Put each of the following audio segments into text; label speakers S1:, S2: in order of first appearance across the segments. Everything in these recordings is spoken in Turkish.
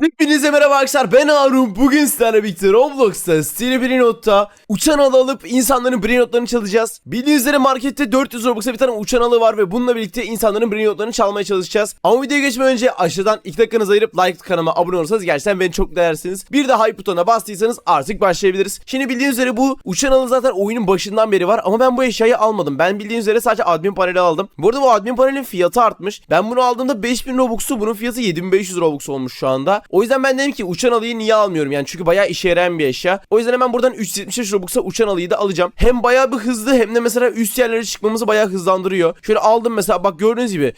S1: Hepinize merhaba arkadaşlar ben Harun bugün sizlerle birlikte Roblox'ta Stili Brainot'ta uçan alı alıp insanların Brainot'larını çalacağız. Bildiğiniz üzere markette 400 Robux'a bir tane uçan alı var ve bununla birlikte insanların Brainot'larını çalmaya çalışacağız. Ama videoya geçmeden önce aşağıdan 2 dakikanızı ayırıp like kanalıma abone olursanız gerçekten beni çok değersiniz. Bir de hype butonuna bastıysanız artık başlayabiliriz. Şimdi bildiğiniz üzere bu uçan alı zaten oyunun başından beri var ama ben bu eşyayı almadım. Ben bildiğiniz üzere sadece admin paneli aldım. Bu arada bu admin panelin fiyatı artmış. Ben bunu aldığımda 5000 Robux'tu bunun fiyatı 7500 Robux olmuş şu anda. O yüzden ben dedim ki uçan alıyı niye almıyorum yani çünkü bayağı işe yarayan bir eşya. O yüzden hemen buradan 375 Robux'a uçan alıyı da alacağım. Hem bayağı bir hızlı hem de mesela üst yerlere çıkmamızı bayağı hızlandırıyor. Şöyle aldım mesela bak gördüğünüz gibi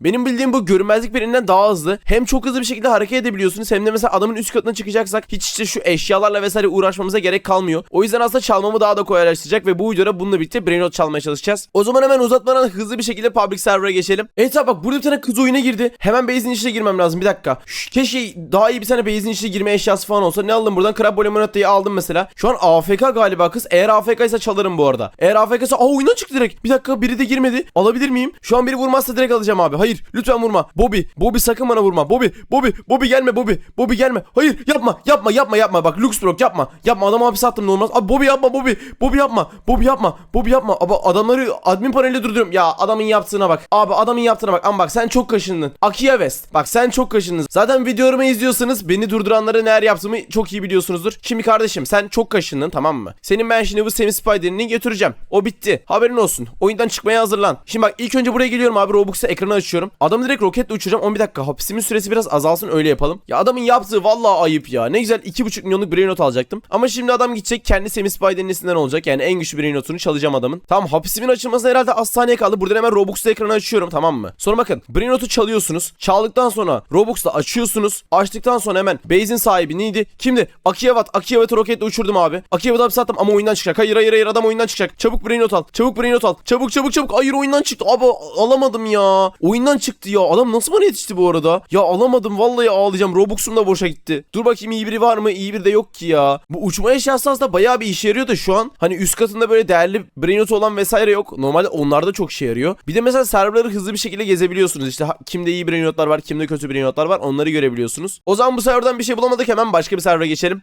S1: benim bildiğim bu görünmezlik birinden daha hızlı. Hem çok hızlı bir şekilde hareket edebiliyorsunuz hem de mesela adamın üst katına çıkacaksak hiç işte şu eşyalarla vesaire uğraşmamıza gerek kalmıyor. O yüzden aslında çalmamı daha da kolaylaştıracak ve bu videoda bununla birlikte Brainrot çalmaya çalışacağız. O zaman hemen uzatmadan hızlı bir şekilde public server'a geçelim. Evet abi bak burada bir tane kız oyuna girdi. Hemen base'in içine girmem lazım bir dakika. Şş, keşke daha iyi bir tane base'in içine girme eşyası falan olsa. Ne aldım buradan? Crab Limonata'yı aldım mesela. Şu an AFK galiba kız. Eğer AFK ise çalarım bu arada. Eğer AFK ise aa oyuna çıktı direkt. Bir dakika biri de girmedi. Alabilir miyim? Şu an biri vurmazsa direkt alacağım abi. Hayır lütfen vurma. Bobby. Bobby sakın bana vurma. Bobby. Bobby. Bobby gelme Bobby. Bobby gelme. Hayır yapma. Yapma yapma yapma. Bak Luxbrock yapma. Yapma adamı hapis attım ne olmaz. Abi Bobby yapma Bobby. Bobby yapma. Bobby yapma. Bobby yapma. Abi adamları admin paneliyle durduruyorum. Ya adamın yaptığına bak. Abi adamın yaptığına bak. Ama bak sen çok kaşındın. Akia West. Bak sen çok kaşındın. Zaten videolarımı izliyorsanız beni durduranlara neler yaptığımı çok iyi biliyorsunuzdur. Şimdi kardeşim sen çok kaşındın tamam mı? Senin ben şimdi bu Semi Spider'ini götüreceğim. O bitti. Haberin olsun. Oyundan çıkmaya hazırlan. Şimdi bak ilk önce buraya geliyorum abi Robux'a ekranı açıyorum. Adamı direkt roketle uçuracağım. 11 dakika. Hapisimin süresi biraz azalsın öyle yapalım. Ya adamın yaptığı vallahi ayıp ya. Ne güzel 2,5 milyonluk brain alacaktım. Ama şimdi adam gidecek kendi Semi Spider'in olacak. Yani en güçlü brain çalacağım adamın. Tamam hapisimin açılmasına herhalde az kaldı. Buradan hemen Robux'ta ekranı açıyorum tamam mı? Sonra bakın brain çalıyorsunuz. Çaldıktan sonra Robux'ta açıyorsunuz. Açtıktan sonra hemen base'in sahibi neydi? Kimdi? Akiyavat. Akiyavat'ı roketle uçurdum abi. Akiyavat'ı hapse attım ama oyundan çıkacak. Hayır hayır hayır adam oyundan çıkacak. Çabuk brain al. Çabuk brain al. Çabuk çabuk çabuk. Hayır oyundan çıktı. Abi alamadım ya. Oyundan çıktı ya. Adam nasıl bana yetişti bu arada? Ya alamadım vallahi ağlayacağım. Robux'um da boşa gitti. Dur bakayım iyi biri var mı? İyi biri de yok ki ya. Bu uçma eşyası aslında bayağı bir işe yarıyor da şu an. Hani üst katında böyle değerli brain not olan vesaire yok. Normalde onlarda çok işe yarıyor. Bir de mesela serverları hızlı bir şekilde gezebiliyorsunuz. İşte kimde iyi brain notlar var, kimde kötü brain notlar var. Onları görebiliyorsunuz. O zaman bu serverdan bir şey bulamadık. Hemen başka bir servera geçelim.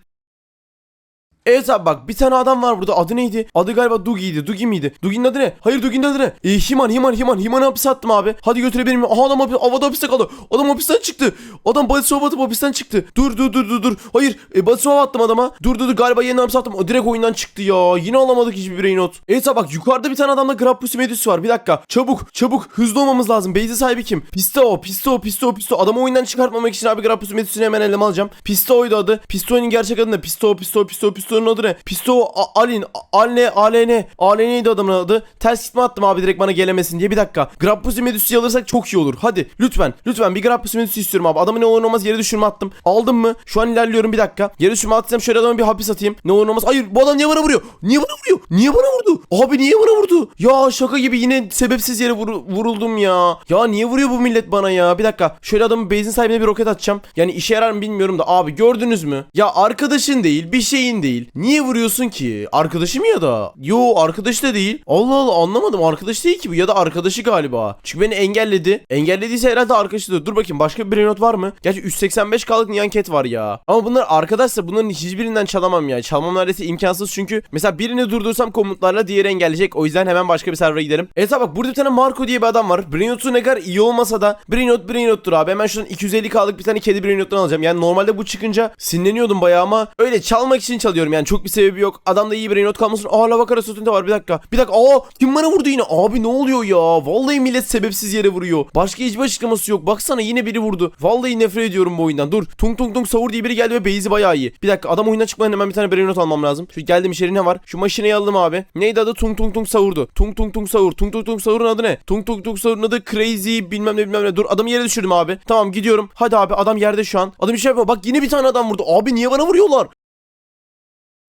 S1: Evet abi bak bir tane adam var burada adı neydi? Adı galiba Dugi'ydi. Dugi miydi? Dugi'nin adı ne? Hayır Dugi'nin adı ne? E, Himan Himan Himan Himan'ı hapise attım abi. Hadi götürebilir miyim? Aha adam hapis, havada hapiste kaldı. Adam hapisten çıktı. Adam swap atıp hapisten çıktı. Dur dur dur dur dur. Hayır e, swap attım adama. Dur dur dur galiba yeniden hapse attım. O direkt oyundan çıktı ya. Yine alamadık hiçbir brain not. Evet abi bak yukarıda bir tane adamda Grappus Medus var. Bir dakika. Çabuk çabuk hızlı olmamız lazım. Beyzi sahibi kim? Pisto Pisto Pisto Pisto. Adamı oyundan çıkartmamak için abi Grappus Medus'unu hemen elime alacağım. Pisto'ydu adı. Pisto'nun gerçek adı ne? Pisto Pisto Pisto Pisto'nun adı ne? Pisto Alin Alne ALN ALN'ydi adamın adı. Ters gitme attım abi direkt bana gelemesin diye. Bir dakika. Grappus Medus'u alırsak çok iyi olur. Hadi lütfen. Lütfen bir Grappus Medus'u istiyorum abi. Adamı ne olur olmaz yere düşürme attım. Aldım mı? Şu an ilerliyorum bir dakika. Yere düşürme atsam şöyle adama bir hapis atayım. Ne olur olmaz. Hayır bu adam niye bana vuruyor? Niye bana vuruyor? Niye bana vurdu? Abi niye bana vurdu? Ya şaka gibi yine sebepsiz yere vuru- vuruldum ya. Ya niye vuruyor bu millet bana ya? Bir dakika. Şöyle adamın base'in sahibine bir roket atacağım. Yani işe yarar mı bilmiyorum da abi gördünüz mü? Ya arkadaşın değil, bir şeyin değil. Niye vuruyorsun ki? Arkadaşı mı ya da? Yo arkadaş da değil. Allah Allah anlamadım. Arkadaş değil ki bu ya da arkadaşı galiba. Çünkü beni engelledi. Engellediyse herhalde arkadaşıdır. Dur bakayım başka bir not var mı? Gerçi 385k'lık Nyan Cat var ya. Ama bunlar arkadaşsa bunların hiçbirinden çalamam ya. Çalmam neredeyse imkansız çünkü mesela birini durdursam komutlarla diğeri engelleyecek. O yüzden hemen başka bir server'a gidelim. Evet bak burada bir tane Marco diye bir adam var. Brain notu ne kadar iyi olmasa da Brain not Brain not'tur abi. Hemen şuradan 250k'lık bir tane kedi Brain not'tan alacağım. Yani normalde bu çıkınca sinirleniyordum bayağı ama öyle çalmak için çalıyorum yani çok bir sebebi yok. Adamda iyi Brain not kalmasın. Aa lava kara sütünde var bir dakika. Bir dakika. Aa kim bana vurdu yine? Abi ne oluyor ya? Vallahi millet sebepsiz yere vuruyor. Başka hiçbir açıklaması yok. Baksana yine biri vurdu. Vallahi nefret ediyorum bu oyundan. Dur. Tung tung tung savur diye biri geldi ve base'i bayağı iyi. Bir dakika adam oyundan çıkmadan hemen bir tane brain not almam lazım. Şu geldim içeri ne var? Şu maşineyi aldım abi. Neydi adı? Tung tung tung savurdu. Tung tung tung savur. Tung tung tung savurun adı ne? Tung tung tung savurun adı crazy bilmem ne bilmem ne. Dur adamı yere düşürdüm abi. Tamam gidiyorum. Hadi abi adam yerde şu an. Adam bir şey yapıyor. Bak yine bir tane adam vurdu. Abi niye bana vuruyorlar?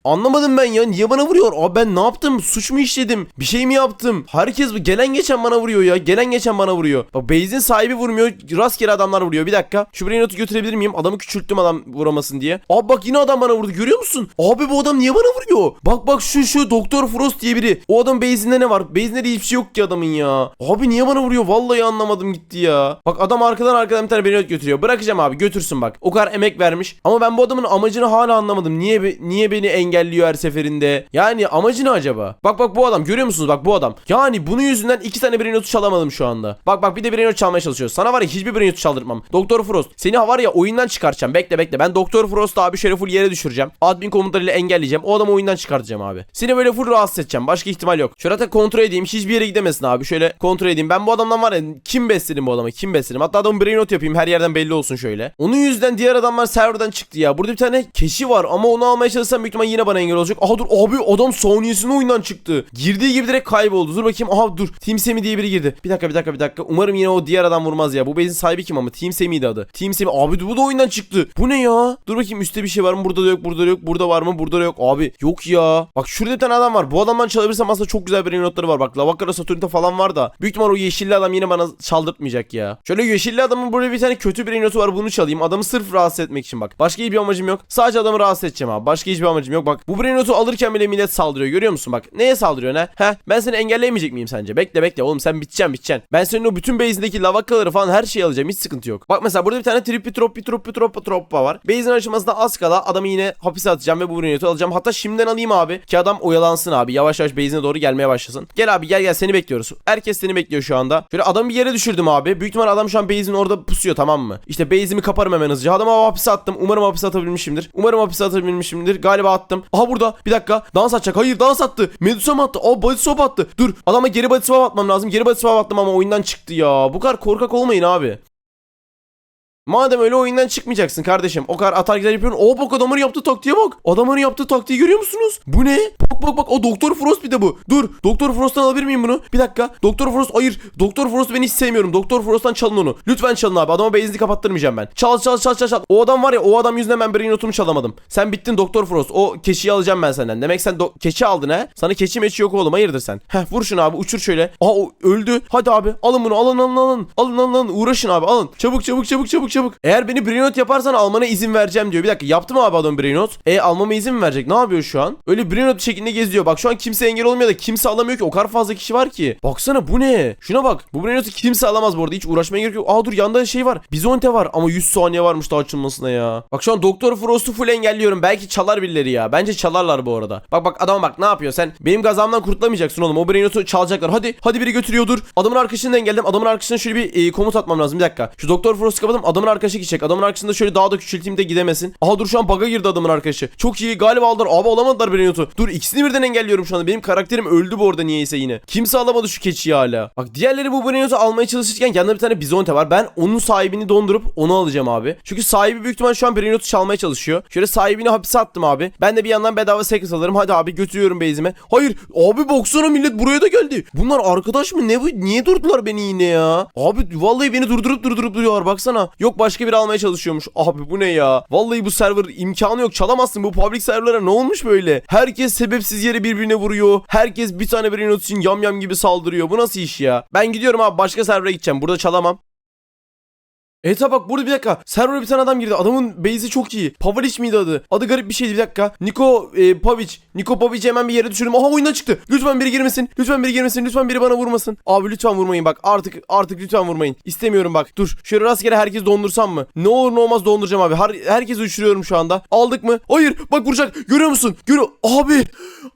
S1: Anlamadım ben ya niye bana vuruyor? Abi ben ne yaptım? Suç mu işledim? Bir şey mi yaptım? Herkes bu gelen geçen bana vuruyor ya. Gelen geçen bana vuruyor. Bak base'in sahibi vurmuyor. Rastgele adamlar vuruyor. Bir dakika. Şu Brainot'u götürebilir miyim? Adamı küçülttüm adam vuramasın diye. Abi bak yine adam bana vurdu. Görüyor musun? Abi bu adam niye bana vuruyor? Bak bak şu şu Doktor Frost diye biri. O adam base'inde ne var? Base'inde de hiçbir şey yok ki adamın ya. Abi niye bana vuruyor? Vallahi anlamadım gitti ya. Bak adam arkadan arkadan bir tane Brainot götürüyor. Bırakacağım abi götürsün bak. O kadar emek vermiş. Ama ben bu adamın amacını hala anlamadım. Niye niye beni engelliyor her seferinde? Yani amacı ne acaba? Bak bak bu adam görüyor musunuz? Bak bu adam. Yani bunun yüzünden iki tane Brainot'u çalamadım şu anda. Bak bak bir de Brainot çalmaya çalışıyor. Sana var ya hiçbir Brainot'u çaldırtmam. Doktor Frost. Seni var ya oyundan çıkartacağım. Bekle bekle. Ben Doktor Frost'u abi şöyle full yere düşüreceğim. Admin komutlarıyla engelleyeceğim. O adamı oyundan çıkartacağım abi. Seni böyle full rahatsız edeceğim. Başka ihtimal yok. Hatta kontrol edeyim. Hiçbir yere gidemesin abi. Şöyle kontrol edeyim. Ben bu adamdan var ya kim besledim bu adamı? Kim besledim? Hatta adamın Brainot yapayım. Her yerden belli olsun şöyle. Onun yüzden diğer adamlar serverdan çıktı ya. Burada bir tane keşi var ama onu almaya çalışsam büyük ihtimal yine bana engel olacak. Aha dur abi adam saniyesinde oyundan çıktı. Girdiği gibi direkt kayboldu. Dur bakayım. Aha dur. Team Semi diye biri girdi. Bir dakika bir dakika bir dakika. Umarım yine o diğer adam vurmaz ya. Bu base'in sahibi kim ama? Team Semi'ydi adı. Team Semi. Abi bu da oyundan çıktı. Bu ne ya? Dur bakayım üstte bir şey var mı? Burada da yok. Burada da yok. Burada var mı? Burada da yok. Abi yok ya. Bak şurada bir tane adam var. Bu adamdan çalabilirsem aslında çok güzel bir notları var. Bak Lavakara Saturnita falan var da. Büyük ihtimal o yeşilli adam yine bana çaldırtmayacak ya. Şöyle yeşilli adamın böyle bir tane kötü bir notu var. Bunu çalayım. Adamı sırf rahatsız etmek için bak. Başka hiçbir amacım yok. Sadece adamı rahatsız edeceğim abi. Başka hiçbir amacım yok. Bak bu brain notu alırken bile millet saldırıyor. Görüyor musun bak. Neye saldırıyor ne? He? Ben seni engelleyemeyecek miyim sence? Bekle bekle oğlum sen biteceksin biteceksin. Ben senin o bütün base'indeki lavakaları falan her şeyi alacağım. Hiç sıkıntı yok. Bak mesela burada bir tane tripi troppi troppi troppa troppa var. Base'in aşamasında az kala adamı yine hapise atacağım ve bu brain notu alacağım. Hatta şimdiden alayım abi. Ki adam oyalansın abi. Yavaş yavaş base'ine doğru gelmeye başlasın. Gel abi gel gel seni bekliyoruz. Herkes seni bekliyor şu anda. Şöyle adamı bir yere düşürdüm abi. Büyük ihtimal adam şu an base'in orada pusuyor tamam mı? İşte base'imi kaparım hemen hızlıca. Adamı hapise attım. Umarım hapise atabilmişimdir. Umarım hapise atabilmişimdir. Galiba attım. Aha burada. Bir dakika. Dans atacak. Hayır dans attı. Medusa mı attı? Aa body swap attı. Dur. Adama geri body swap atmam lazım. Geri body swap attım ama oyundan çıktı ya. Bu kadar korkak olmayın abi. Madem öyle oyundan çıkmayacaksın kardeşim. O kadar atar gider yapıyorsun. O bak adamın yaptığı taktiğe bak. Adamın yaptığı taktiği görüyor musunuz? Bu ne? Bak bak bak o Doktor Frost bir de bu. Dur. Doktor Frost'tan alabilir miyim bunu? Bir dakika. Doktor Frost hayır. Doktor Frost beni hiç sevmiyorum. Doktor Frost'tan çalın onu. Lütfen çalın abi. Adama base'ini kapattırmayacağım ben. Çal çal çal çal çal. O adam var ya o adam yüzünden ben Brain notumu çalamadım. Sen bittin Doktor Frost. O keçiyi alacağım ben senden. Demek sen keçi aldın ha? Sana keçi meçi yok oğlum. Hayırdır sen? Heh vur şunu abi. Uçur şöyle. Aa o öldü. Hadi abi. Alın bunu. Alın alın alın. Alın alın alın. Uğraşın abi. Alın. Çabuk çabuk çabuk çabuk çabuk. Eğer beni Brainot yaparsan almana izin vereceğim diyor. Bir dakika yaptı mı abi adam Brainot? E almama izin mi verecek? Ne yapıyor şu an? Öyle Brainot şeklinde geziyor. Bak şu an kimse engel olmuyor da kimse alamıyor ki. O kadar fazla kişi var ki. Baksana bu ne? Şuna bak. Bu Brainot'u kimse alamaz bu arada. Hiç uğraşmaya gerek yok. Aa dur yanda şey var. Bizonte var ama 100 saniye varmış daha açılmasına ya. Bak şu an Doktor Frost'u full engelliyorum. Belki çalar birileri ya. Bence çalarlar bu arada. Bak bak adama bak ne yapıyor? Sen benim gazamdan kurtulamayacaksın oğlum. O Brainot'u çalacaklar. Hadi hadi biri götürüyordur. Adamın arkasını da engelledim. Adamın arkasına şöyle bir e, komut atmam lazım. Bir dakika. Şu Doktor Frost'u kapadım. Adamın arkası gidecek. Adamın arkasında şöyle daha da küçülteyim de gidemesin. Aha dur şu an bug'a girdi adamın arkadaşı. Çok iyi galiba aldılar. Abi alamadılar Brainot'u. Dur ikisini birden engelliyorum şu anda. Benim karakterim öldü bu arada niyeyse yine. Kimse alamadı şu keçiyi hala. Bak diğerleri bu Brainot'u almaya çalışırken yanında bir tane Bizonte var. Ben onun sahibini dondurup onu alacağım abi. Çünkü sahibi büyük ihtimal şu an Brainot'u çalmaya çalışıyor. Şöyle sahibini hapise attım abi. Ben de bir yandan bedava secret alırım. Hadi abi götürüyorum base'ime. Hayır abi baksana millet buraya da geldi. Bunlar arkadaş mı? Ne bu? Niye durdular beni yine ya? Abi vallahi beni durdurup durdurup duruyorlar baksana. Yok başka biri almaya çalışıyormuş. Abi bu ne ya? Vallahi bu server imkanı yok. Çalamazsın. Bu public serverlara ne olmuş böyle? Herkes sebepsiz yere birbirine vuruyor. Herkes bir tane bir not için yam yam gibi saldırıyor. Bu nasıl iş ya? Ben gidiyorum abi başka server'a gideceğim. Burada çalamam. Abi bak burada bir dakika. Server'a bir tane adam girdi. Adamın base'i çok iyi. Pavlic miydi adı? Adı garip bir şeydi bir dakika. Niko e, Pavic. Niko Pavic'i hemen bir yere düşürdüm. Aha oyundan çıktı. Lütfen biri girmesin. Lütfen biri girmesin. Lütfen biri bana vurmasın. Abi lütfen vurmayın bak. Artık artık lütfen vurmayın. İstemiyorum bak. Dur. Şöyle rastgele herkes dondursam mı? Ne olur ne olmaz donduracağım abi. Her, herkesi uçuruyorum şu anda. Aldık mı? Hayır. Bak vuracak. Görüyor musun? Görüyor. Abi.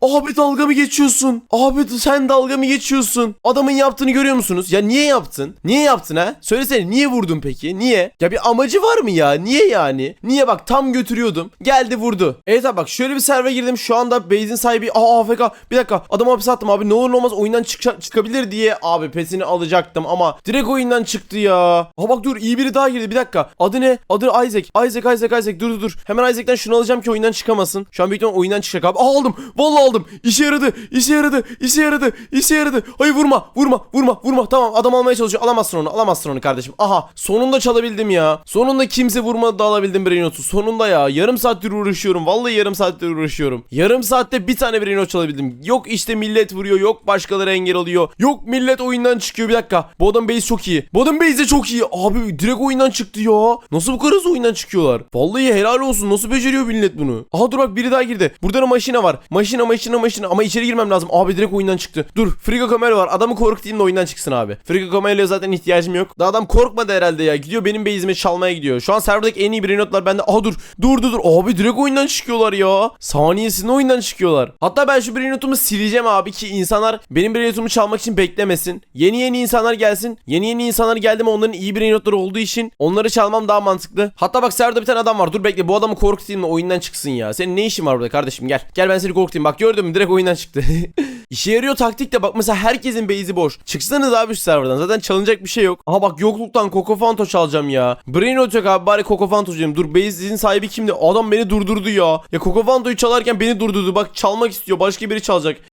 S1: Abi dalga mı geçiyorsun? Abi sen dalga mı geçiyorsun? Adamın yaptığını görüyor musunuz? Ya niye yaptın? Niye yaptın ha? Söylesene niye vurdun peki? Niye? Ya bir amacı var mı ya? Niye yani? Niye bak tam götürüyordum. Geldi vurdu. Evet abi bak şöyle bir serve girdim. Şu anda base'in sahibi aa AFK. Bir dakika adamı hapse attım abi. Ne olur ne olmaz oyundan çık çıkabilir diye abi pesini alacaktım ama direkt oyundan çıktı ya. Aa bak dur iyi biri daha girdi. Bir dakika. Adı ne? Adı Isaac. Isaac Isaac Isaac. Dur dur dur. Hemen Isaac'ten şunu alacağım ki oyundan çıkamasın. Şu an büyük ihtimalle oyundan çıkacak abi. Aa aldım. Vallahi aldım. İşe yaradı. İşe yaradı. İşe yaradı. İşe yaradı. Hayır vurma. Vurma. Vurma. Vurma. Tamam adam almaya çalışıyor. Alamazsın onu. Alamazsın onu kardeşim. Aha. Sonunda çalabildim ya. Sonunda kimse vurmadı da alabildim Brainot'u. Sonunda ya. Yarım saattir uğraşıyorum. Vallahi yarım saattir uğraşıyorum. Yarım saatte bir tane Brainot çalabildim. Yok işte millet vuruyor. Yok başkaları engel oluyor. Yok millet oyundan çıkıyor. Bir dakika. Bu adam base çok iyi. Bu adam base de çok iyi. Abi direkt oyundan çıktı ya. Nasıl bu kadar hızlı oyundan çıkıyorlar? Vallahi helal olsun. Nasıl beceriyor millet bunu? Aha dur bak biri daha girdi. Burada da maşine var. Maşine maşine maşine. Ama içeri girmem lazım. Abi direkt oyundan çıktı. Dur. Frigo kamera var. Adamı korkutayım da oyundan çıksın abi. Frigo kameraya zaten ihtiyacım yok. Da adam korkmadı herhalde ya. Gidiyor benim base'imi çalmaya gidiyor. Şu an serverdaki en iyi brainotlar bende. Aha dur. Dur dur dur. Abi direkt oyundan çıkıyorlar ya. Saniyesinde oyundan çıkıyorlar. Hatta ben şu brainotumu sileceğim abi ki insanlar benim brainotumu çalmak için beklemesin. Yeni yeni insanlar gelsin. Yeni yeni insanlar geldi mi onların iyi brainotları olduğu için onları çalmam daha mantıklı. Hatta bak serverda bir tane adam var. Dur bekle bu adamı korkutayım da oyundan çıksın ya. Senin ne işin var burada kardeşim gel. Gel ben seni korkutayım. Bak gördün mü direkt oyundan çıktı. İşe yarıyor taktik de bak mesela herkesin base'i boş. Çıksanız abi şu serverdan zaten çalınacak bir şey yok. Aha bak yokluktan Coco Fanto çalacağım ya. Brainot yok abi bari Coco Fanto'cuyum. Dur base'in sahibi kimdi? Adam beni durdurdu ya. Ya Coco Fanto'yu çalarken beni durdurdu. Bak çalmak istiyor. Başka biri çalacak.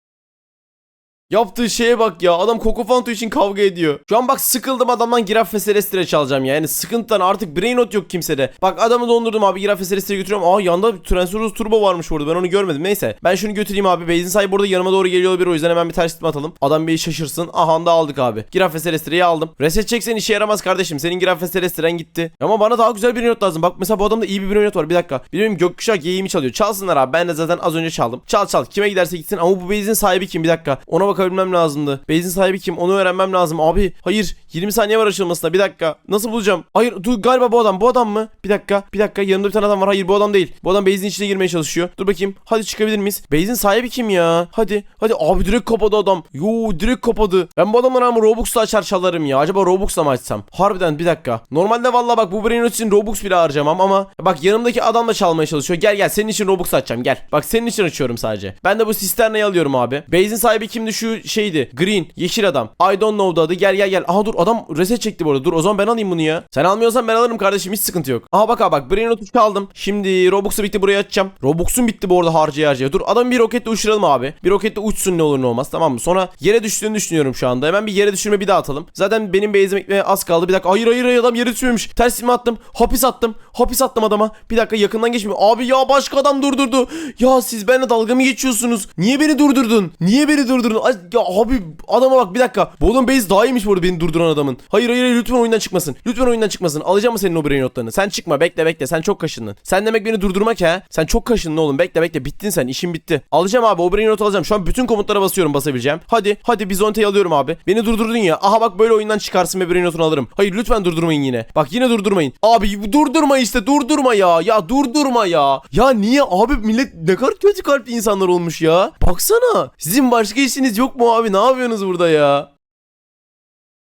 S1: Yaptığı şeye bak ya. Adam Coco Fanto için kavga ediyor. Şu an bak sıkıldım adamdan Giraffe Celestia çalacağım ya. Yani sıkıntıdan artık Brainot yok kimsede. Bak adamı dondurdum abi Giraffe Celestia'ya götürüyorum. Aa yanda Tyrannosaurus Turbo varmış burada. Ben onu görmedim. Neyse. Ben şunu götüreyim abi. Base'in sahibi burada yanıma doğru geliyor olabilir. O yüzden hemen bir ters gitme atalım. Adam bir şaşırsın. Aha da aldık abi. Giraffe Celestia'yı aldım. Reset çeksen işe yaramaz kardeşim. Senin Giraffe ve Celestia'en gitti. Ama bana daha güzel bir Brainot lazım. Bak mesela bu adamda iyi bir Brainot var. Bir dakika. Benim gökkuşak yeğimi çalıyor. Çalsınlar abi. Ben de zaten az önce çaldım. Çal çal. Kime giderse gitsin. Ama bu base'in sahibi kim? Bir dakika. Ona bakabilmem lazımdı. Base'in sahibi kim? Onu öğrenmem lazım. Abi hayır. 20 saniye var açılmasına. Bir dakika. Nasıl bulacağım? Hayır dur galiba bu adam. Bu adam mı? Bir dakika. Bir dakika. Yanımda bir tane adam var. Hayır bu adam değil. Bu adam base'in içine girmeye çalışıyor. Dur bakayım. Hadi çıkabilir miyiz? Base'in sahibi kim ya? Hadi. Hadi abi direkt kapadı adam. Yo direkt kapadı. Ben bu adamdan ama Robux'la açar çalarım ya. Acaba Robux'la mı açsam? Harbiden bir dakika. Normalde valla bak bu Brainot için Robux bile harcamam ama bak yanımdaki adam da çalmaya çalışıyor. Gel gel senin için Robux açacağım gel. Bak senin için açıyorum sadece. Ben de bu sisternayı alıyorum abi. Base'in sahibi kimdi şu şeydi. Green. Yeşil adam. I don't know'du adı. Gel gel gel. Aha dur adam reset çekti bu arada. Dur o zaman ben alayım bunu ya. Sen almıyorsan ben alırım kardeşim hiç sıkıntı yok. Aha bak abi bak Brainot'u çaldım. Şimdi Robux'u bitti buraya açacağım. Robux'un bitti bu arada harcaya harcaya. Dur adam bir roketle uçuralım abi. Bir roketle uçsun ne olur ne olmaz tamam mı? Sonra yere düştüğünü düşünüyorum şu anda. Hemen bir yere düşürme bir daha atalım. Zaten benim base'im az kaldı. Bir dakika hayır hayır hayır adam yere düşmemiş. Ters mi attım? Hapis attım. Hapis attım adama. Bir dakika yakından geçmiyor. Abi ya başka adam durdurdu. Ya siz benimle dalga mı geçiyorsunuz? Niye beni durdurdun? Niye beni durdurdun? Ya abi adama bak bir dakika. Bu adam base daha iyiymiş bu arada beni durduran adamın. Hayır hayır lütfen oyundan çıkmasın. Lütfen oyundan çıkmasın. Alacağım mı senin o brain notlarını? Sen çıkma bekle bekle. Sen çok kaşındın. Sen demek beni durdurmak ha? Sen çok kaşındın oğlum. Bekle bekle. Bittin sen. işin bitti. Alacağım abi. O brain not alacağım. Şu an bütün komutlara basıyorum basabileceğim. Hadi hadi Bizonte'yi alıyorum abi. Beni durdurdun ya. Aha bak böyle oyundan çıkarsın ve brain notunu alırım. Hayır lütfen durdurmayın yine. Bak yine durdurmayın. Abi durdurma işte. Durdurma ya. Ya durdurma ya. Ya niye abi millet ne kadar kötü kalpli insanlar olmuş ya. Baksana. Sizin başka işiniz yok mu abi? Ne yapıyorsunuz burada ya?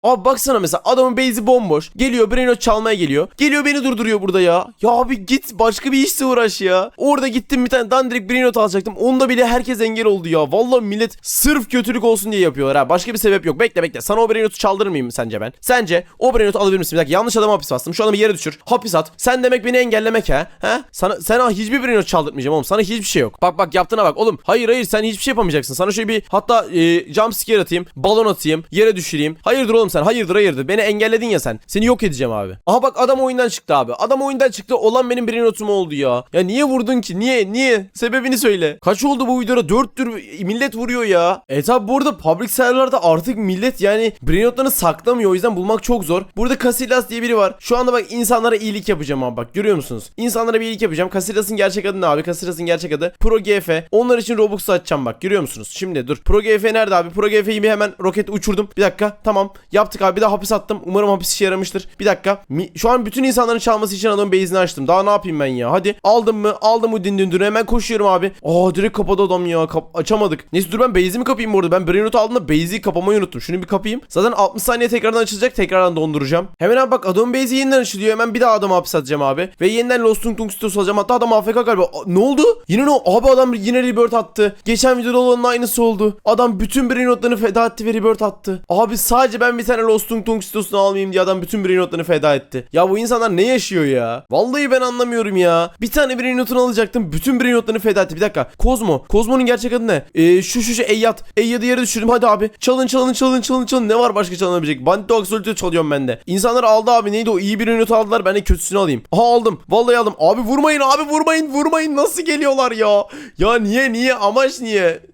S1: Abi baksana mesela adamın base'i bomboş. Geliyor Brainot çalmaya geliyor. Geliyor beni durduruyor burada ya. Ya abi git başka bir işle uğraş ya. Orada gittim bir tane dandirik Brainot alacaktım. Onda bile herkes engel oldu ya. Vallahi millet sırf kötülük olsun diye yapıyorlar ha. Başka bir sebep yok. Bekle bekle. Sana o Brainot'u çaldırır mıyım sence ben? Sence o Brainot'u alabilir misin? Bir dakika yanlış adama hapis bastım. Şu adamı yere düşür. Hapis at. Sen demek beni engellemek ha? Ha? Sana sana hiçbir Brainot çaldırtmayacağım oğlum. Sana hiçbir şey yok. Bak bak yaptığına bak oğlum. Hayır hayır sen hiçbir şey yapamayacaksın. Sana şöyle bir hatta e, jump scare atayım. Balon atayım. Yere düşüreyim. Hayırdır oğlum sen? Hayırdır hayırdır. Beni engelledin ya sen. Seni yok edeceğim abi. Aha bak adam oyundan çıktı abi. Adam oyundan çıktı. Olan benim bir notum oldu ya. Ya niye vurdun ki? Niye? Niye? Sebebini söyle. Kaç oldu bu videoda? 4 tür millet vuruyor ya. E tabi burada public serverlarda artık millet yani brainotlarını saklamıyor. O yüzden bulmak çok zor. Burada Casillas diye biri var. Şu anda bak insanlara iyilik yapacağım abi bak. Görüyor musunuz? İnsanlara bir iyilik yapacağım. Casillas'ın gerçek adı ne abi? Casillas'ın gerçek adı Pro GF. Onlar için Robux açacağım bak. Görüyor musunuz? Şimdi dur. Pro GF nerede abi? Pro GF'yi hemen roket uçurdum. Bir dakika. Tamam. Yaptık abi. Bir de hapis attım. Umarım hapis işe yaramıştır. Bir dakika. Mi- Şu an bütün insanların çalması için adamın base'ini açtım. Daha ne yapayım ben ya? Hadi. Aldım mı? Aldım mı din din. Hemen koşuyorum abi. Aa direkt kapadı adam ya. Kap- açamadık. Neyse dur ben base'imi kapayım bu arada. Ben Brainrot aldığımda base'i kapamayı unuttum. Şunu bir kapayım. Zaten 60 saniye tekrardan açılacak. Tekrardan donduracağım. Hemen abi bak adamın base'i yeniden açılıyor. Hemen bir daha adamı hapis atacağım abi. Ve yeniden Lost Tung Studios alacağım. Hatta adam AFK galiba. Aa, ne oldu? Yine ne? Abi adam yine rebirth attı. Geçen videoda olanın aynısı oldu. Adam bütün Brainrot'larını feda etti ve rebirth attı. Abi sadece ben bir tane tane Lost Tung Tung Stos'unu almayayım diye adam bütün brain feda etti. Ya bu insanlar ne yaşıyor ya? Vallahi ben anlamıyorum ya. Bir tane brain alacaktım. Bütün brain feda etti. Bir dakika. Kozmo. Kozmo'nun gerçek adı ne? Ee, şu şu şu Eyyat. Eyyat'ı yere düşürdüm. Hadi abi. Çalın çalın çalın çalın çalın. Ne var başka çalınabilecek? Bandito Axolotl çalıyorum ben de. İnsanlar aldı abi. Neydi o? İyi brain aldılar. Ben de kötüsünü alayım. Aha aldım. Vallahi aldım. Abi vurmayın abi vurmayın vurmayın. Nasıl geliyorlar ya? Ya niye niye? Amaç niye?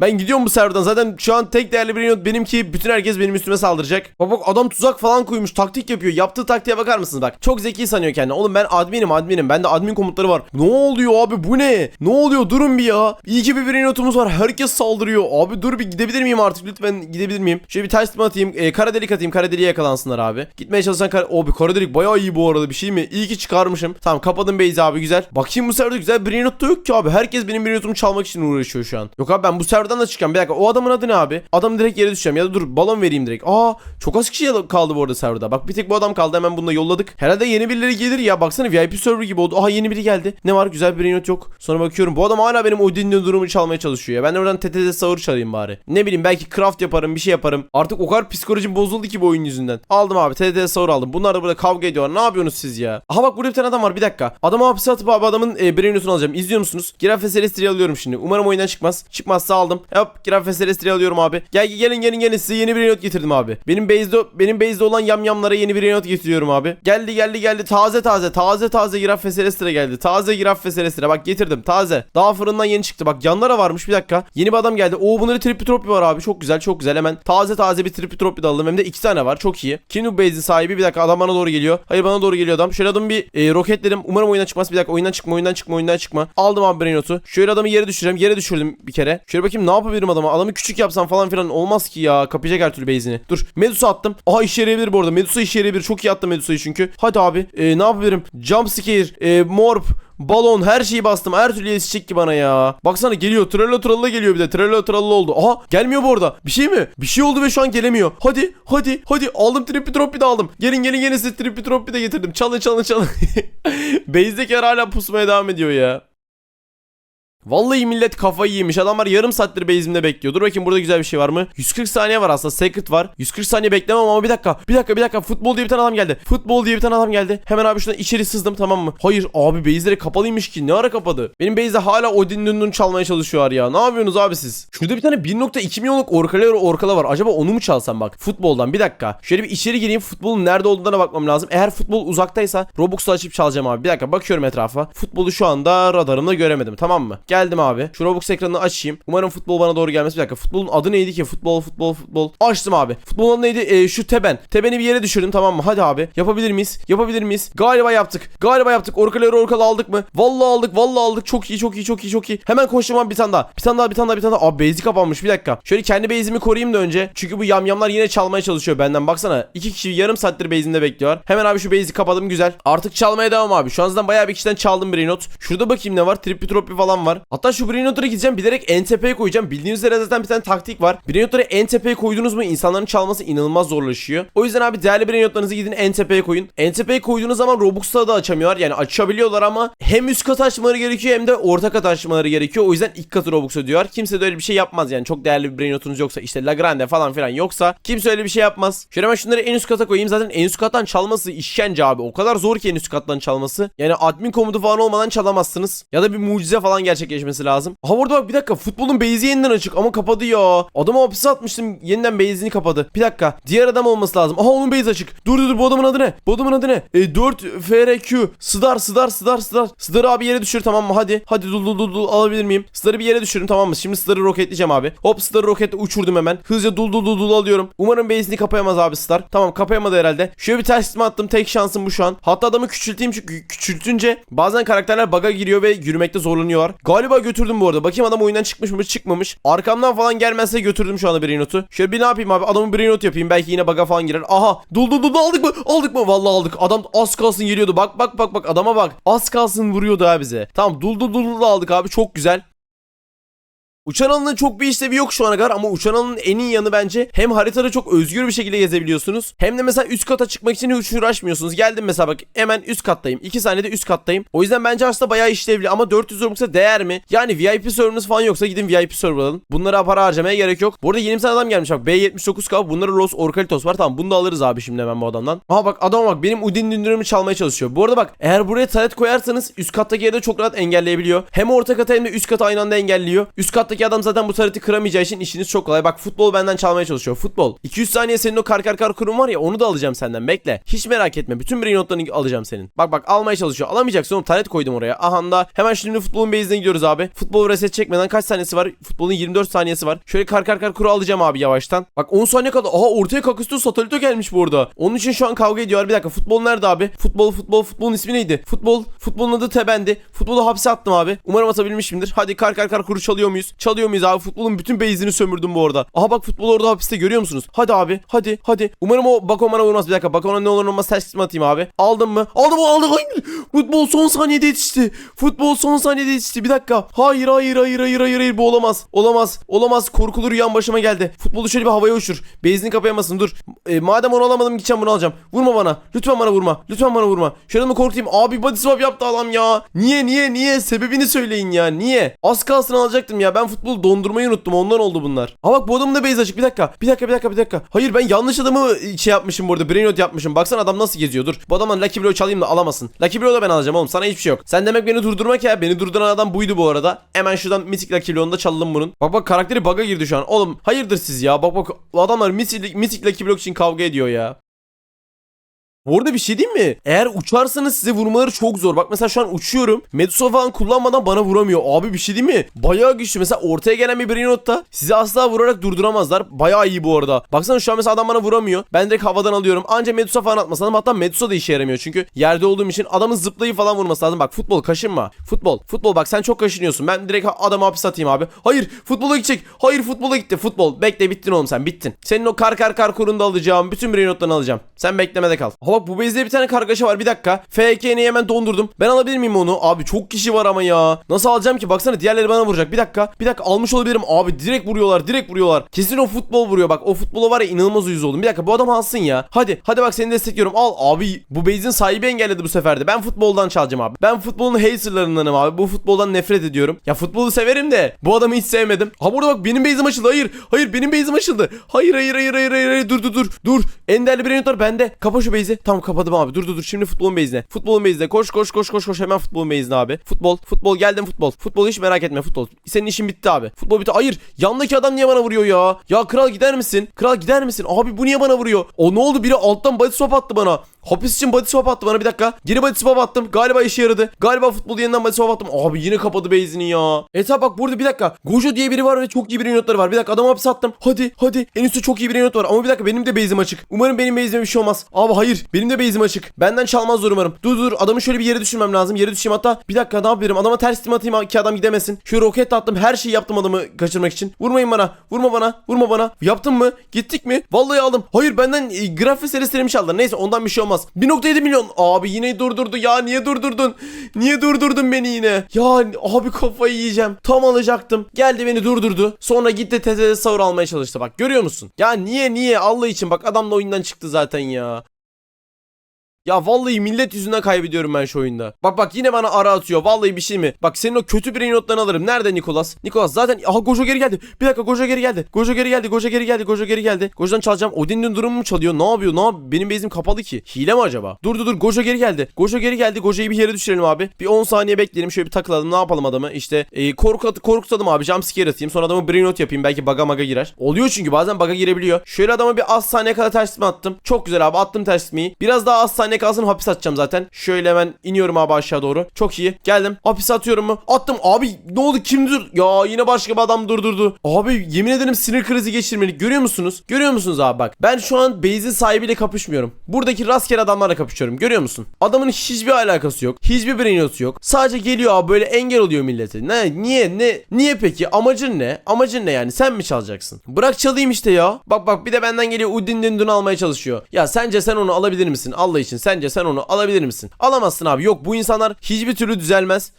S1: Ben gidiyorum bu serverdan. Zaten şu an tek değerli bir not benimki. Bütün herkes benim üstüme saldıracak. Bak bak adam tuzak falan koymuş. Taktik yapıyor. Yaptığı taktiğe bakar mısınız bak. Çok zeki sanıyor kendini. Oğlum ben adminim adminim. Bende admin komutları var. Ne oluyor abi bu ne? Ne oluyor? Durun bir ya. İyi ki bir notumuz var. Herkes saldırıyor. Abi dur bir gidebilir miyim artık? Lütfen gidebilir miyim? Şöyle bir ters atayım. E, kara delik atayım. Kara deliğe yakalansınlar abi. Gitmeye çalışan kara... O bir kara delik bayağı iyi bu arada. Bir şey mi? İyi ki çıkarmışım. Tamam kapadım base abi güzel. Bakayım bu serverda güzel bir not da yok ki abi. Herkes benim bir notumu çalmak için uğraşıyor şu an. Yok abi ben bu serverdan da çıkacağım. Bir dakika o adamın adı ne abi? Adam direkt yere düşeceğim ya da dur balon vereyim direkt. Aa çok az kişi kaldı bu arada serverda. Bak bir tek bu adam kaldı hemen bunu yolladık. Herhalde yeni birileri gelir ya. Baksana VIP server gibi oldu. Aha yeni biri geldi. Ne var? Güzel bir not yok. Sonra bakıyorum. Bu adam hala benim Odin'in durumu çalmaya çalışıyor ya. Ben de oradan TTT sahur çalayım bari. Ne bileyim belki craft yaparım bir şey yaparım. Artık o kadar psikolojim bozuldu ki bu oyun yüzünden. Aldım abi TTT sahur aldım. Bunlar da burada kavga ediyorlar. Ne yapıyorsunuz siz ya? Aha bak burada bir tane adam var bir dakika. Adamı hapse atıp abi adamın e, alacağım. İzliyor musunuz? Giraffe Celestial'i alıyorum şimdi. Umarım oyundan çıkmaz. Çıkmazsa aldım. Hop Giraffe Celestial'i alıyorum abi. Gel gelin gelin gelin size yeni bir not getirdim abi. Benim base'de benim base'de olan yamyamlara yeni bir not getiriyorum abi. Geldi geldi geldi taze taze taze taze Giraffe Celestial'e geldi. Taze Giraffe Celestial'e bak getirdim taze. Daha fırından yeni çıktı. Bak yanlara varmış bir dakika. Yeni bir adam geldi. Oo bunları tripitropi var abi. Çok güzel çok güzel. Hemen taze taze bir tripitropi de aldım. Hem de iki tane var. Çok iyi. Kim bu base'in sahibi? Bir dakika adam bana doğru geliyor. Hayır bana doğru geliyor adam. Şöyle adamı bir e, roketledim. Umarım oyundan çıkmaz. Bir dakika oyundan çıkma oyundan çıkma oyundan çıkma. Aldım abi brain notu. Şöyle adamı yere düşüreceğim. Yere düşürdüm bir kere. Şöyle bakayım ne yapabilirim adama. Adamı küçük yapsam falan filan olmaz ki ya. Kapayacak her türlü base'ini. Dur. Medusa attım. Aha işe yarayabilir bu arada. Medusa işe yarayabilir. Çok iyi attım Medusa'yı çünkü. Hadi abi. E, ne yapabilirim? Jump scare. E, morp. Balon her şeyi bastım. Her türlü yetişecek ki bana ya. Baksana geliyor. Trello trallo geliyor bir de. Trello trallo oldu. Aha gelmiyor bu arada. Bir şey mi? Bir şey oldu ve şu an gelemiyor. Hadi hadi hadi. Aldım tripi tropi de aldım. Gelin gelin gelin size tripi tropi de getirdim. Çalın çalın çalın. Base'dekiler hala pusmaya devam ediyor ya. Vallahi millet kafayı yemiş. Adamlar yarım saattir base'imde bekliyor. Dur bakayım burada güzel bir şey var mı? 140 saniye var aslında. Secret var. 140 saniye beklemem ama bir dakika. Bir dakika bir dakika. Futbol diye bir tane adam geldi. Futbol diye bir tane adam geldi. Hemen abi şuradan içeri sızdım tamam mı? Hayır abi base'leri kapalıymış ki. Ne ara kapadı? Benim base'de hala Odin Dundun çalmaya çalışıyorlar ya. Ne yapıyorsunuz abi siz? Şurada bir tane 1.2 milyonluk orkala orkala var. Acaba onu mu çalsam bak? Futboldan bir dakika. Şöyle bir içeri gireyim. Futbolun nerede olduğuna bakmam lazım. Eğer futbol uzaktaysa Robux'u açıp çalacağım abi. Bir dakika bakıyorum etrafa. Futbolu şu anda radarımda göremedim tamam mı? Geldim abi. Şu Robux ekranını açayım. Umarım futbol bana doğru gelmez. Bir dakika futbolun adı neydi ki? Futbol futbol futbol. Açtım abi. Futbolun adı neydi? Ee, şu Teben. Teben'i bir yere düşürdüm tamam mı? Hadi abi. Yapabilir miyiz? Yapabilir miyiz? Galiba yaptık. Galiba yaptık. Orkaları orkalı aldık mı? Vallahi aldık. Vallahi aldık. Çok iyi çok iyi çok iyi çok iyi. Hemen koştum abi bir tane daha. Bir tane daha bir tane daha bir tane daha. Abi base'i kapanmış. Bir dakika. Şöyle kendi base'imi koruyayım da önce. Çünkü bu yamyamlar yine çalmaya çalışıyor benden. Baksana. iki kişi yarım saattir base'imde bekliyor. Hemen abi şu base'i kapadım güzel. Artık çalmaya devam abi. Şu an zaten bayağı bir kişiden çaldım bir not. Şurada bakayım ne var? Trippy falan var. Hatta şu Brainot'a gideceğim. Bilerek en tepeye koyacağım. Bildiğiniz üzere zaten bir tane taktik var. Brainot'ları en tepeye koydunuz mu insanların çalması inanılmaz zorlaşıyor. O yüzden abi değerli Brainot'larınızı gidin en tepeye koyun. En tepeye koyduğunuz zaman Robux'ta da açamıyorlar. Yani açabiliyorlar ama hem üst kat açmaları gerekiyor hem de orta kat açmaları gerekiyor. O yüzden ilk katı Robux ödüyor. Kimse de öyle bir şey yapmaz yani. Çok değerli bir Brainot'unuz yoksa işte La Grande falan filan yoksa kimse öyle bir şey yapmaz. Şöyle ben şunları en üst kata koyayım. Zaten en üst kattan çalması işkence abi. O kadar zor ki en üst kattan çalması. Yani admin komutu falan olmadan çalamazsınız. Ya da bir mucize falan gerçekleşmesi lazım. Aha burada bak bir dakika futbolun base'i yeniden açık ama kapadı ya. Adamı hapise atmıştım yeniden base'ini kapadı. Bir dakika diğer adam olması lazım. Aha onun base açık. Dur dur dur bu adamın adı ne? Bu adamın adı ne? E, 4 FRQ. Sıdar sıdar sıdar sıdar. Sıdarı abi yere düşür tamam mı? Hadi. Hadi dul dul dul dul alabilir miyim? Sıdarı bir yere düşürün tamam mı? Şimdi Sıdarı roketleyeceğim abi. Hop Sıdarı roketle uçurdum hemen. Hızlıca dul dul dul dul alıyorum. Umarım base'ini kapayamaz abi Star. Tamam kapayamadı herhalde. Şöyle bir ters attım. Tek şansım bu şu an. Hatta adamı küçülteyim çünkü küçültünce bazen karakterler bug'a giriyor ve yürümekte zorlanıyorlar. Galiba götürdüm bu arada. Bakayım adam oyundan çıkmış mı çıkmamış. Arkamdan falan gelmezse götürdüm şu anda bir notu. Şöyle bir ne yapayım abi? Adamın bir not yapayım. Belki yine bug'a falan girer. Aha. Dul dul dul aldık mı? Aldık mı? Vallahi aldık. Adam az kalsın geliyordu. Bak bak bak bak adama bak. Az kalsın vuruyordu ha bize. Tamam dul dul dul aldık abi. Çok güzel. Uçan alanın çok bir işlevi yok şu ana kadar ama uçan alanın en iyi yanı bence hem haritada çok özgür bir şekilde gezebiliyorsunuz. Hem de mesela üst kata çıkmak için hiç uğraşmıyorsunuz. Geldim mesela bak hemen üst kattayım. 2 saniyede üst kattayım. O yüzden bence aslında bayağı işlevli ama 400 Robux'a değer mi? Yani VIP serverınız falan yoksa gidin VIP server alın. Bunlara para harcamaya gerek yok. Bu arada yeni bir adam gelmiş bak B79K. Bunları Los Orkalitos var. Tamam bunu da alırız abi şimdi hemen bu adamdan. Aha bak adam bak benim Udin dündürümü çalmaya çalışıyor. Bu arada bak eğer buraya taret koyarsanız üst kattaki yerde çok rahat engelleyebiliyor. Hem orta kata hem de üst katı aynı anda engelliyor. Üst kattaki adam zaten bu tareti kıramayacağı için işiniz çok kolay. Bak futbol benden çalmaya çalışıyor. Futbol. 200 saniye senin o kar kar kar kurum var ya onu da alacağım senden. Bekle. Hiç merak etme. Bütün brain notlarını alacağım senin. Bak bak almaya çalışıyor. Alamayacaksın oğlum. Taret koydum oraya. Aha da hemen şimdi futbolun base'ine gidiyoruz abi. Futbol reset çekmeden kaç saniyesi var? Futbolun 24 saniyesi var. Şöyle kar kar kar kuru alacağım abi yavaştan. Bak 10 saniye kadar. Aha ortaya Kaküstü Satelito gelmiş bu arada. Onun için şu an kavga ediyorlar. Bir dakika futbol nerede abi? Futbol futbol futbolun ismi neydi? Futbol futbolun adı Tebendi. Futbolu hapse attım abi. Umarım atabilmişimdir. Hadi kar kar kar kuru çalıyor muyuz? Çalıyor muyuz abi? Futbolun bütün base'ini sömürdüm bu arada. Aha bak futbol orada hapiste görüyor musunuz? Hadi abi. Hadi hadi. Umarım o Bakoman'a vurmaz. Bir dakika. Bakoman'a ne olur olmaz ters atayım abi. Aldım mı? Aldım? Aldım. Hayır. Futbol son saniyede yetişti. Futbol son saniyede yetişti. Bir dakika. Hayır hayır hayır hayır hayır hayır. Bu olamaz. Olamaz. Olamaz. Korkulu rüyam başıma geldi. Futbolu şöyle bir havaya uçur. Base'ini kapayamasın. Dur. E, madem onu alamadım gideceğim bunu alacağım. Vurma bana. Lütfen bana vurma. Lütfen bana vurma. Şöyle mi korkutayım? Abi body swap yaptı adam ya. Niye niye niye? Sebebini söyleyin ya. Niye? Az kalsın alacaktım ya. Ben futbolu dondurmayı unuttum. Ondan oldu bunlar. Ha bak bu adamın da base açık. Bir dakika. Bir dakika bir dakika bir dakika. Hayır ben yanlış adamı şey yapmışım burada. Brain rot yapmışım. Baksana adam nasıl geziyor. Dur. Bu adamdan Lucky Blow çalayım da alamasın. Lucky Blow'u da ben alacağım oğlum. Sana hiçbir şey yok. Sen demek beni durdurmak ya. Beni durduran adam buydu bu arada. Hemen şuradan Mythic Lucky Blow'unu da çalalım bunun. Bak bak karakteri bug'a girdi şu an. Oğlum hayırdır siz ya. Bak bak adamlar Mythic, Mythic Lucky Block için kavga ediyor ya. Bu arada bir şey diyeyim mi? Eğer uçarsanız size vurmaları çok zor. Bak mesela şu an uçuyorum. Medusa falan kullanmadan bana vuramıyor. Abi bir şey diyeyim mi? Bayağı güçlü. Mesela ortaya gelen bir Brainott'ta sizi asla vurarak durduramazlar. Bayağı iyi bu arada. Baksana şu an mesela adam bana vuramıyor. Ben direkt havadan alıyorum. Anca Medusa falan atmasam hatta Medusa da işe yaramıyor. Çünkü yerde olduğum için adamın zıplayıp falan vurması lazım. Bak futbol kaşınma. Futbol. Futbol bak sen çok kaşınıyorsun. Ben direkt adamı hapis atayım abi. Hayır futbola gidecek. Hayır futbola gitti. Futbol. Bekle bittin oğlum sen bittin. Senin o kar kar kar kurunda alacağım. Bütün Brainott'larını alacağım. Sen beklemede kal. Ha bak bu base'de bir tane kargaşa var. Bir dakika. FK'ni hemen dondurdum. Ben alabilir miyim onu? Abi çok kişi var ama ya. Nasıl alacağım ki? Baksana diğerleri bana vuracak. Bir dakika. Bir dakika almış olabilirim. Abi direkt vuruyorlar. Direkt vuruyorlar. Kesin o futbol vuruyor. Bak o futbola var ya inanılmaz uyuz oldum. Bir dakika bu adam alsın ya. Hadi. Hadi bak seni destekliyorum. Al abi. Bu base'in sahibi engelledi bu sefer de. Ben futboldan çalacağım abi. Ben futbolun haterlarındanım abi. Bu futboldan nefret ediyorum. Ya futbolu severim de. Bu adamı hiç sevmedim. Ha burada bak benim base'im açıldı. Hayır. Hayır benim base'im açıldı. Hayır hayır hayır hayır hayır. hayır. Dur dur dur. Dur. Enderli bir bende. Kapa şu base'i. Tamam kapadım abi. Dur dur dur. Şimdi futbolun base'ine. Futbolun base'ine. Koş koş koş koş koş. Hemen futbolun base'ine abi. Futbol. Futbol geldim futbol. Futbol hiç merak etme futbol. Senin işin bitti abi. Futbol bitti. Hayır. Yandaki adam niye bana vuruyor ya? Ya kral gider misin? Kral gider misin? Abi bu niye bana vuruyor? O ne oldu? Biri alttan body swap attı bana. Hapis için body swap attı bana bir dakika. Geri body swap attım. Galiba işe yaradı. Galiba futbol yeniden body swap attım. Abi yine kapadı base'ini ya. Eta bak burada bir dakika. Gojo diye biri var ve çok iyi bir notları var. Bir dakika adamı hapis attım. Hadi hadi. En üstte çok iyi bir not var. Ama bir dakika benim de base'im açık. Umarım benim base'ime bir şey olmaz. Abi hayır. Benim de base'im açık. Benden çalmazlar umarım. Dur dur. Adamı şöyle bir yere düşürmem lazım. Yere düşeyim hatta. Bir dakika ne yapıyorum? Adama ters tim atayım ki adam gidemesin. Şöyle roket attım. Her şeyi yaptım adamı kaçırmak için. Vurmayın bana. Vurma bana. Vurma bana. Yaptın mı? Gittik mi? Vallahi aldım. Hayır benden e, grafik serilerimi çaldılar. Neyse ondan bir şey olmaz. 1.7 milyon. Abi yine durdurdu ya. Niye durdurdun? Niye durdurdun beni yine? Ya abi kafayı yiyeceğim. Tam alacaktım. Geldi beni durdurdu. Sonra gitti TTT sahur almaya çalıştı. Bak görüyor musun? Ya niye niye? Allah için bak adam da oyundan çıktı zaten ya. Ya vallahi millet yüzünden kaybediyorum ben şu oyunda. Bak bak yine bana ara atıyor. Vallahi bir şey mi? Bak senin o kötü brain notlarını alırım. Nerede Nikolas? Nikolas zaten aha Gojo geri geldi. Bir dakika Gojo geri geldi. Gojo geri geldi. Gojo geri geldi. Gojo geri geldi. Gojo'dan çalacağım. Odin'in durumu mu çalıyor? Ne yapıyor? Ne yapıyor? Benim base'im kapalı ki. Hile mi acaba? Dur dur dur. Gojo geri geldi. Gojo geri geldi. Gojo'yu bir yere düşürelim abi. Bir 10 saniye bekleyelim. Şöyle bir takılalım. Ne yapalım adamı? İşte e, korkut, korkutalım abi. Jumpscare atayım. Sonra adamı brain not yapayım. Belki baga maga girer. Oluyor çünkü bazen baga girebiliyor. Şöyle adama bir az saniye kadar ters attım. Çok güzel abi. Attım ters Biraz daha az saniye kalsın hapis atacağım zaten. Şöyle hemen iniyorum abi aşağı doğru. Çok iyi. Geldim. Hapis atıyorum mu? Attım. Abi ne oldu? Kim dur? Ya yine başka bir adam durdurdu. Abi yemin ederim sinir krizi geçirmelik. Görüyor musunuz? Görüyor musunuz abi bak. Ben şu an base'in sahibiyle kapışmıyorum. Buradaki rastgele adamlarla kapışıyorum. Görüyor musun? Adamın hiçbir alakası yok. Hiçbir brain notu yok. Sadece geliyor abi böyle engel oluyor millete. Ne? Niye? Ne? Niye peki? Amacın ne? Amacın ne yani? Sen mi çalacaksın? Bırak çalayım işte ya. Bak bak bir de benden geliyor Udin Dindun almaya çalışıyor. Ya sence sen onu alabilir misin? Allah için sence sen onu alabilir misin? Alamazsın abi. Yok bu insanlar hiçbir türlü düzelmez.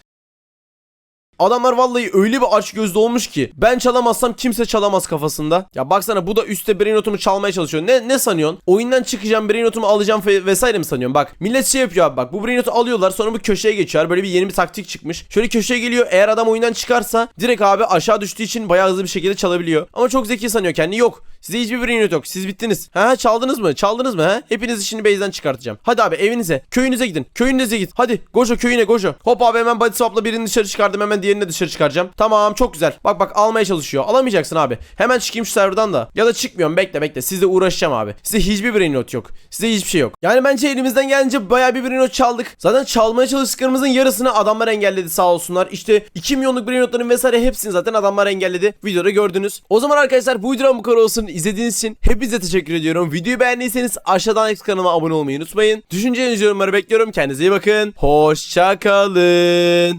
S1: Adamlar vallahi öyle bir aç gözlü olmuş ki ben çalamazsam kimse çalamaz kafasında. Ya baksana bu da üstte brain notumu çalmaya çalışıyor. Ne ne sanıyorsun? Oyundan çıkacağım brain notumu alacağım vesaire mi sanıyorsun? Bak millet şey yapıyor abi bak bu brain notu alıyorlar sonra bu köşeye geçiyor. Böyle bir yeni bir taktik çıkmış. Şöyle köşeye geliyor eğer adam oyundan çıkarsa direkt abi aşağı düştüğü için bayağı hızlı bir şekilde çalabiliyor. Ama çok zeki sanıyor kendi yok. Size hiçbir brain yok. Siz bittiniz. Ha çaldınız mı? Çaldınız mı? Ha? Hepinizi şimdi base'den çıkartacağım. Hadi abi evinize. Köyünüze gidin. Köyünüze git. Hadi Gojo köyüne Gojo. Hop abi hemen body swap'la birini dışarı çıkardım. Hemen diğerini de dışarı çıkaracağım. Tamam çok güzel. Bak bak almaya çalışıyor. Alamayacaksın abi. Hemen çıkayım şu serverdan da. Ya da çıkmıyorum. Bekle bekle. Sizle uğraşacağım abi. Size hiçbir brain yok. Size hiçbir şey yok. Yani bence elimizden gelince bayağı bir brain çaldık. Zaten çalmaya çalıştıklarımızın yarısını adamlar engelledi sağ olsunlar. İşte 2 milyonluk brain vesaire hepsini zaten adamlar engelledi. Videoda gördünüz. O zaman arkadaşlar bu videodan bu kadar olsun. İzlediğiniz için hepinize teşekkür ediyorum. Videoyu beğendiyseniz aşağıdan X kanalıma abone olmayı unutmayın. Düşüncelerinizi yorumlara bekliyorum. Kendinize iyi bakın. Hoşçakalın.